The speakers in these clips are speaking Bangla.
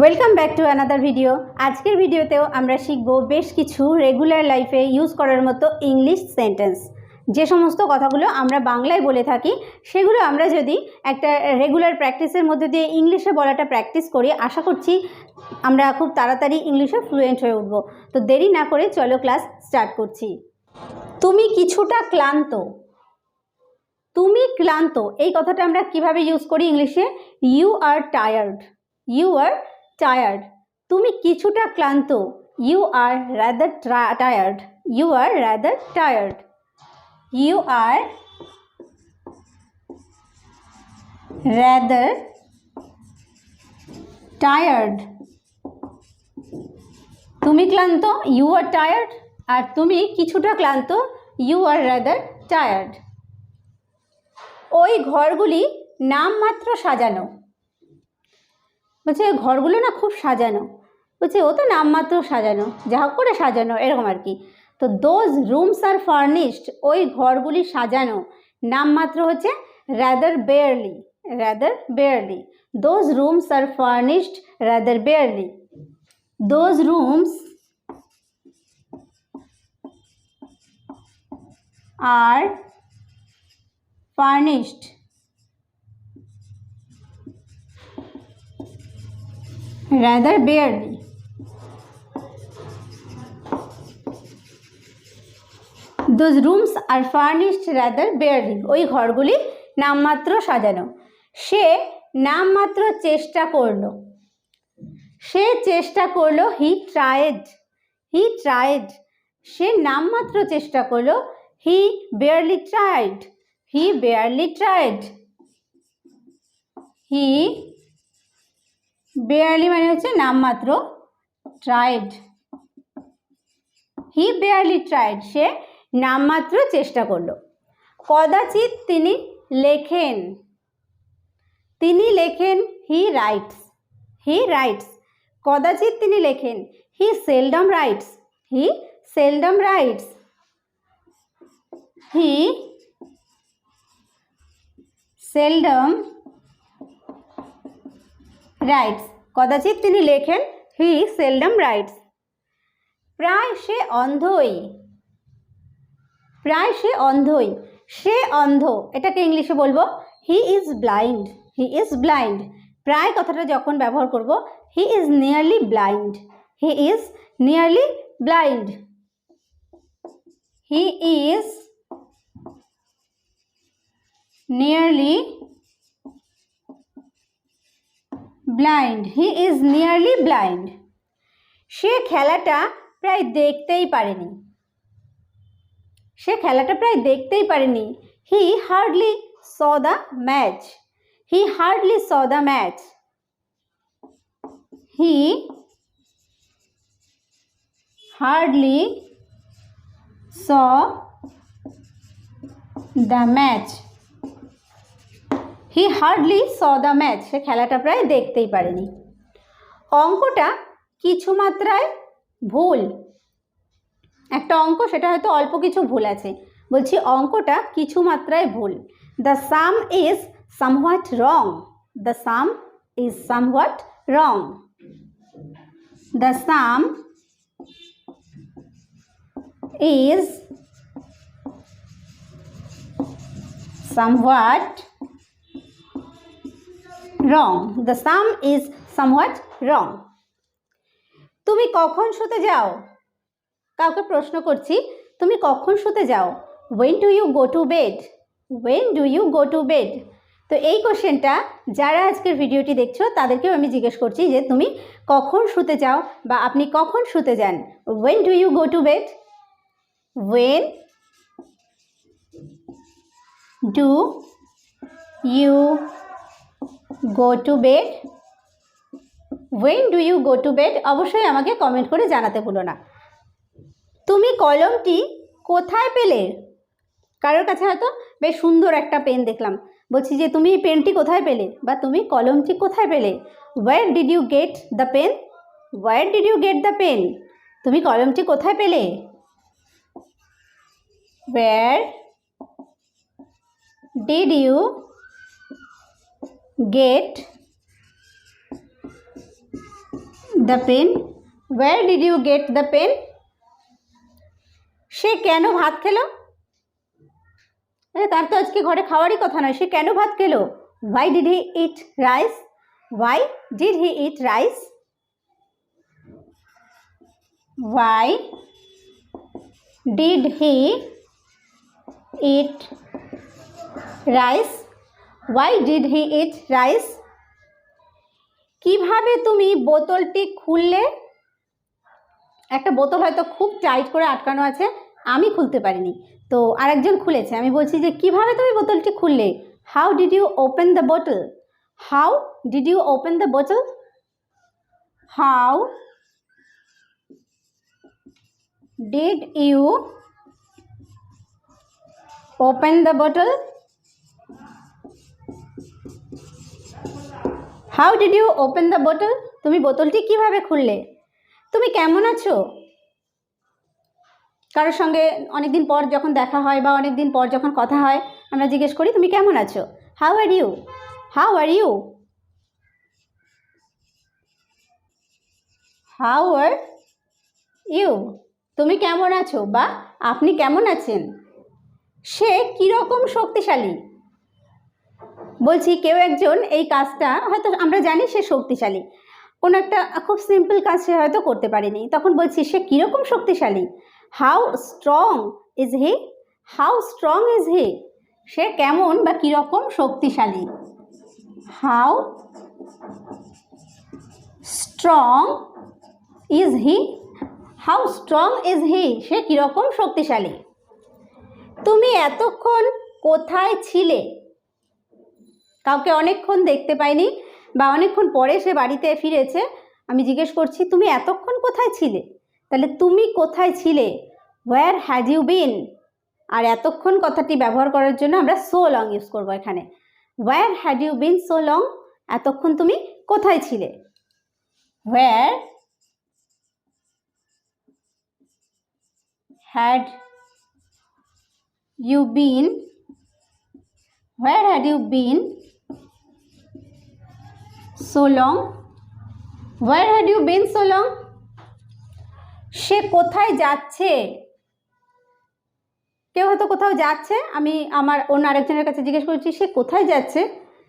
Welcome back to another video আজকের ভিডিওতেও আমরা শিখব বেশ কিছু রেগুলার লাইফে ইউজ করার মতো ইংলিশ সেন্টেন্স যে সমস্ত কথাগুলো আমরা বাংলায় বলে থাকি, সেগুলো আমরা যদি একটা রেগুলার প্র্যাকটিসের মধ্যে দিয়ে ইংলিশে বলাটা প্র্যাকটিস করি, আশা করছি আমরা খুব তাড়াতাড়ি ইংলিশে ফ্লুয়েন্ট হয়ে উঠব। তো দেরি না করে চলো ক্লাস স্টার্ট করছি। তুমি কিছুটা ক্লান্ত। তুমি ক্লান্ত। এই কথাটা আমরা কীভাবে ইউজ করি ইংলিশে you are tired you are tired তুমি কিছুটা ক্লান্ত। You are rather tired you are rather tired you are rather tired তুমি ক্লান্ত ইউ আর টায়ার্ড আর তুমি কিছুটা ক্লান্ত ইউ আর রাদার টায়ার্ড ওই ঘরগুলি নামমাত্র সাজানো। বলছে ঘরগুলো না খুব সাজানো। বলছে, ও তো নামমাত্র সাজানো, যা হোক করে সাজানো, এরকম আর কি। তো দোজ রুমস আর ফার্নিশড ওই ঘরগুলি সাজানো, নামমাত্র হচ্ছে rather barely rather barely those rooms are furnished rather barely those rooms are furnished rather barely. Those rooms are furnished rather barely. ওই ঘরগুলি নামমাত্র সাজানো। সে নামমাত্র চেষ্টা করল। সে চেষ্টা করল হি ট্রায়েড হি ট্রায়েড সে নামমাত্র চেষ্টা করল he barely tried he barely tried he barely মানে হচ্ছে নামমাত্র ট্রাইড হি বেয়ারলি ট্রাইড সে নামমাত্র চেষ্টা করল। কদাচিৎ তিনি লেখেন তিনি লেখেন হি রাইটস হি রাইটস কদাচিৎ তিনি লেখেন he seldom writes he seldom writes he seldom writes কদাচিৎ তিনি লেখেন হি সেলডম রাইটস প্রায় সে অন্ধই। প্রায় সে অন্ধই। সে অন্ধ, এটাকে ইংলিশে বলব he is blind he is blind প্রায় কথাটা যখন ব্যবহার করব he is nearly blind he is nearly blind he is nearly blind. He is nearly blind. সে খেলাটা প্রায় দেখতেই পারেনি। সে খেলাটা প্রায় দেখতেই পারেনি। He hardly saw the match he hardly saw the match he hardly saw the match he hardly saw the match সে খেলাটা প্রায় দেখতেই পারেনি। অঙ্কটা কিছু মাত্রায় ভুল। একটা অঙ্ক, সেটা হয়তো অল্প কিছু ভুল আছে। বলছি, অঙ্কটা কিছু মাত্রায় ভুল। The sum is somewhat wrong the sum is somewhat wrong the sum is somewhat wrong. The sum is somewhat wrong. তুমি কখন শুতে যাও? কাউকে প্রশ্ন করছি, তুমি কখন শুতে যাও? When do you go to bed when do you go to bed তো এই কোশ্চেনটা যারা আজকের ভিডিওটি দেখছ, তাদেরকেও আমি জিজ্ঞেস করছি যে তুমি কখন শুতে যাও বা আপনি কখন শুতে যান? When do you go to bed when do you go to bed when do you go to bed অবশ্যই আমাকে কমেন্ট করে জানাতে ভুলো না। তুমি কলমটি কোথায় পেলে? কারোর কাছে হয়তো বেশ সুন্দর একটা পেন দেখলাম। বলছি যে, তুমি এই পেনটি কোথায় পেলে? বা, তুমি কলমটি কোথায় পেলে? Where did you get the pen where did you get the pen তুমি কলমটি কোথায় পেলে? Where did you get the pen where did you get the pen সে কেন ভাত খেলো? তার তো আজকে ঘরে খাওয়ারই কথা নয়। সে কেন ভাত খেলো? Why did he eat rice why did he eat rice why did he eat rice why did he eat rice কীভাবে তুমি বোতলটি খুললে? একটা বোতল হয়তো খুব টাইট করে আটকানো আছে, আমি খুলতে পারিনি। তো আরেকজন খুলেছে, আমি বলছি যে, কীভাবে তুমি বোতলটি খুললে? How did you open the বোতল how did you open the বোতল how did you open the বোতল how did you open the বোতল তুমি বোতলটি কীভাবে খুললে? তুমি কেমন আছো? কারোর সঙ্গে অনেক দিন পর যখন দেখা হয় বা অনেক দিন পর যখন কথা হয়, আমরা জিজ্ঞেস করি, তুমি কেমন আছো? How are you how are you how are you তুমি কেমন আছো বা আপনি কেমন আছেন? সে কীরকম শক্তিশালী? বলছি কেউ একজন এই কাজটা হয়তো আমরা জানি সে শক্তিশালী। কোনো একটা খুব সিম্পল কাজ সে হয়তো করতে পারেনি। তখন বলছি, সে কীরকম শক্তিশালী? How strong is he how strong is he সে কেমন বা কীরকম শক্তিশালী? How strong is he how strong is he সে কীরকম শক্তিশালী? তুমি এতক্ষণ কোথায় ছিলে? কাউকে অনেকক্ষণ দেখতে পাইনি বা অনেকক্ষণ পরে সে বাড়িতে ফিরেছে, আমি জিজ্ঞেস করছি, তুমি এতক্ষণ কোথায় ছিলে? তাহলে তুমি কোথায় ছিলে? হোয়ার হ্যাড ইউ বিন আর এতক্ষণ কথাটি ব্যবহার করার জন্য আমরা সো লং ইউজ করব এখানে। Where had you been so long এতক্ষণ তুমি কোথায় ছিলে? Where had you been where had you been so long? Where had you been so long? সে কোথায় যাচ্ছে? কেউ হয়তো কোথাও যাচ্ছে? আমি আমার অন্য আরেকজনের কাছে জিজ্ঞেস করছি, সে কোথায় যাচ্ছে?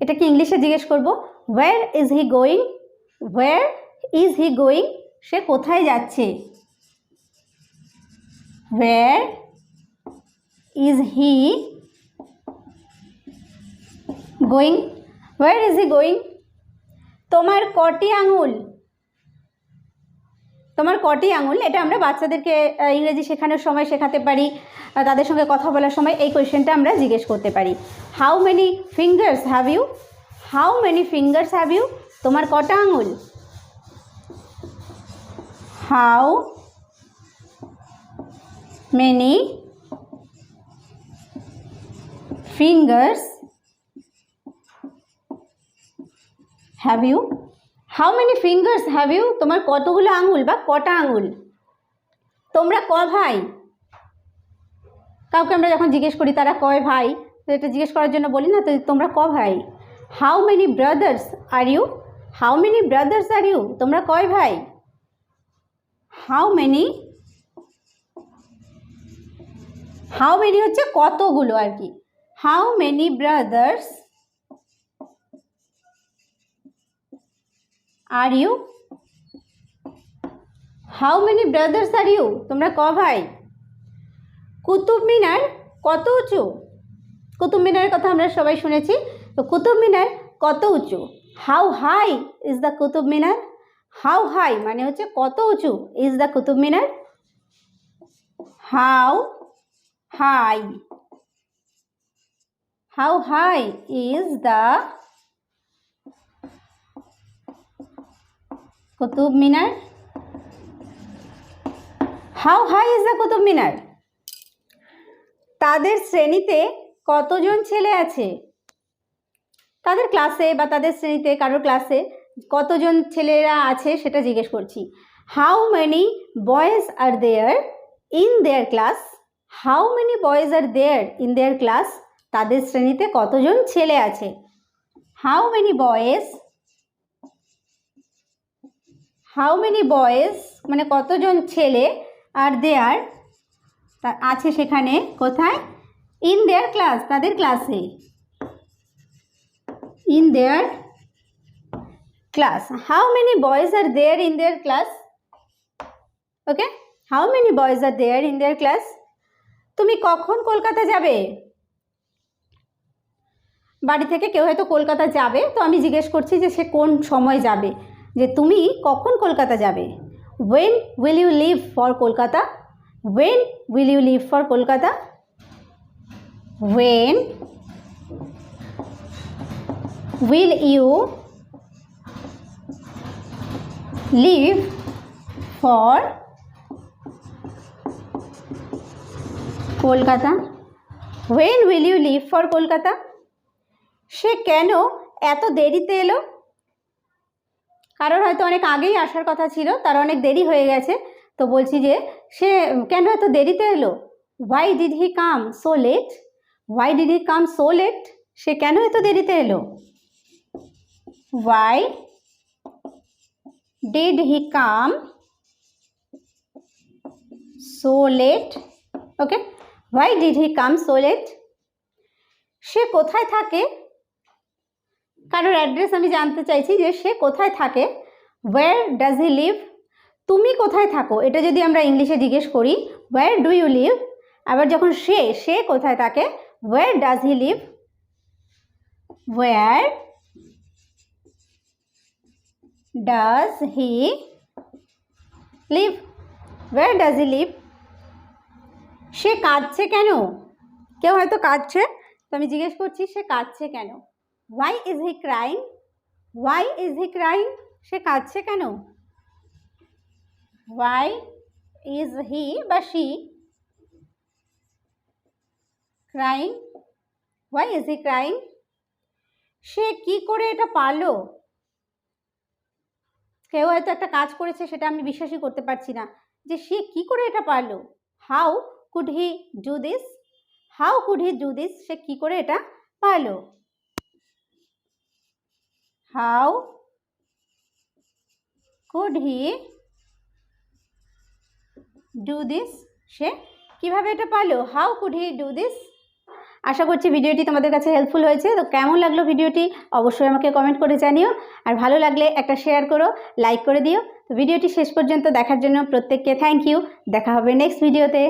এটা কি ইংলিশে জিজ্ঞেস করব? Where is he going where is he going সে কোথায় যাচ্ছে? Where is he going where is he going তোমার কটি আঙুল? তোমার কটি আঙুল? এটা আমরা বাচ্চাদেরকে ইংরেজি শেখানোর সময় শেখাতে পারি তাদের সঙ্গে কথা বলার সময় এই কোয়েশ্চেনটা আমরা জিজ্ঞেস করতে পারি। How many fingers have you how many fingers have you তোমার কটা আঙুল? How many fingers have you how many fingers have you তোমার কতগুলো আঙুল বা কটা আঙুল? তোমরা ক ভাই? কাউকে আমরা যখন জিজ্ঞেস করি, তারা কয় ভাই? তো এটা জিজ্ঞেস করার জন্য বলি না, তো তোমরা ক ভাই? How many brothers are you how many brothers are you তোমরা কয় ভাই? হাউ মেনি হাউ মেনি হচ্ছে কতগুলো আর কি? How many brothers are you how many brothers are you তোমরা ক ভাই? কুতুব মিনার কত উঁচু? কুতুব মিনারের কথা আমরা সবাই শুনেছি। তো কুতুব মিনার কত উঁচু? How high is the Qutub Minar? How high মানে হচ্ছে কত উঁচু is the Qutub Minar? How high how high is the Qutub Minar? How high is the Qutub Minar? তাদের শ্রেণীতে কতজন ছেলে আছে? তাদের ক্লাসে বা তাদের শ্রেণীতে কারোর ক্লাসে কতজন ছেলেরা আছে সেটা জিজ্ঞেস করছি। How many boys are there in their class how many boys are there in their class তাদের শ্রেণীতে কতজন ছেলে আছে? How many boys how many boys মানে কতজন ছেলে আর দেয়ার আছে সেখানে, কোথায়? ইন দেয়ার ক্লাস তাদের ক্লাসে in their class how many boys are there in their class okay how many boys are there in their class তুমি কখন কলকাতা যাবে? বাড়ি থেকে কেউ হয়তো কলকাতা যাবে, তো আমি জিজ্ঞেস করছি যে সে কোন সময় যাবে। যে তুমি কখন কলকাতা যাবে? When will you leave for Kolkata? When will you leave for Kolkata? When will you leave for Kolkata? When will you leave for Kolkata? সে কেন এত দেরিতে এলো? কারোর হয়তো অনেক আগেই আসার কথা ছিল, তার অনেক দেরি হয়ে গেছে। তো বলছি যে, সে কেন এত দেরিতে এলো? Why did he come so late why did he come so late সে কেন এত দেরিতে এলো? Why did he come so late okay why did he come so late সে কোথায় থাকে? কারোর অ্যাড্রেস আমি জানতে চাইছি যে সে কোথায় থাকে ওয়্যার ডাজ হি লিভ তুমি কোথায় থাকো? এটা যদি আমরা ইংলিশে জিজ্ঞেস করি ওয়্যার ডু ইউ লিভ আবার যখন সে সে কোথায় থাকে where does he live where does he live where does he live সে কাঁদছে কেন? কেউ হয়তো কাঁদছে, তো আমি জিজ্ঞেস করছি, সে কাঁদছে কেন? Why is he crying why is he crying সে কাঁদছে কেন? ওয়াই ইজ হি বা she crying why is he crying সে কি করে এটা পারল? কেউ হয়তো একটা কাজ করেছে, সেটা আমি বিশ্বাসই করতে পারছি না। যে সে কি করে এটা পারল? How could he do this how could he do this সে কি করে এটা পারল? How could he do this সে কীভাবে এটা পারল? How could he do this আশা করছি ভিডিওটি তোমাদের কাছে হেল্পফুল হয়েছে। তো কেমন লাগল ভিডিওটি? অবশ্যই আমাকে কমেন্ট করে জানিও। আর ভালো লাগলে একটা শেয়ার করো লাইক করে দিও। তো ভিডিওটি শেষ পর্যন্ত দেখার জন্য প্রত্যেককে থ্যাংক ইউ দেখা হবে নেক্সট ভিডিওতে